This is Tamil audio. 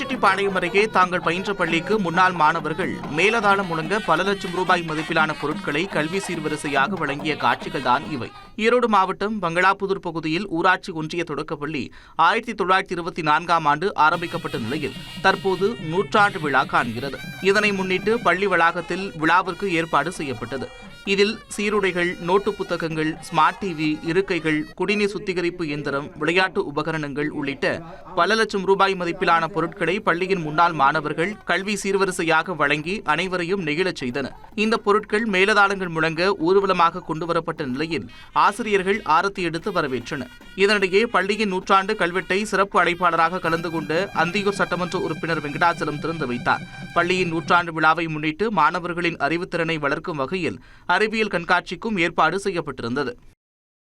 ராணிப்பாளையம் அருகே தாங்கள் பயின்ற பள்ளிக்கு முன்னாள் மாணவர்கள் மேலதாளம் முழங்க பல லட்சம் ரூபாய் மதிப்பிலான பொருட்களை கல்வி சீர்வரிசையாக வழங்கிய காட்சிகள்தான் இவை. ஈரோடு மாவட்டம் பங்களாபுதூர் பகுதியில் ஊராட்சி ஒன்றிய தொடக்கப்பள்ளி ஆயிரத்தி தொள்ளாயிரத்தி இருபத்தி நான்காம் ஆண்டு ஆரம்பிக்கப்பட்ட நிலையில் தற்போது நூற்றாண்டு விழா காண்கிறது. இதனை முன்னிட்டு பள்ளி வளாகத்தில் விழாவிற்கு ஏற்பாடு செய்யப்பட்டது. இதில் சீருடைகள் நோட்டு புத்தகங்கள் ஸ்மார்ட் டிவி இருக்கைகள் குடிநீர் சுத்திகரிப்பு இயந்திரம் விளையாட்டு உபகரணங்கள் உள்ளிட்ட பல லட்சம் ரூபாய் மதிப்பிலான பொருட்களை பள்ளியின் முன்னாள் மாணவர்கள் கல்வி சீர்வரிசையாக வழங்கி அனைவரையும் நெகிழச் செய்தனர் இந்த பொருட்கள் மேலதாளங்கள் முழங்க ஊர்வலமாக கொண்டுவரப்பட்ட நிலையில் ஆசிரியர்கள் ஆரத்தி எடுத்து வரவேற்றனர் இதனிடையே பள்ளியின் நூற்றாண்டு கல்வெட்டை சிறப்பு அழைப்பாளராக கலந்து கொண்ட அந்தியூர் சட்டமன்ற உறுப்பினர் வெங்கடாச்சலம் திறந்து வைத்தார். பள்ளியின் நூற்றாண்டு விழாவை முன்னிட்டு மாணவர்களின் அறிவுத்திறனை வளர்க்கும் வகையில் அறிவியல் கண்காட்சிக்கும் ஏற்பாடு செய்யப்பட்டிருந்தது.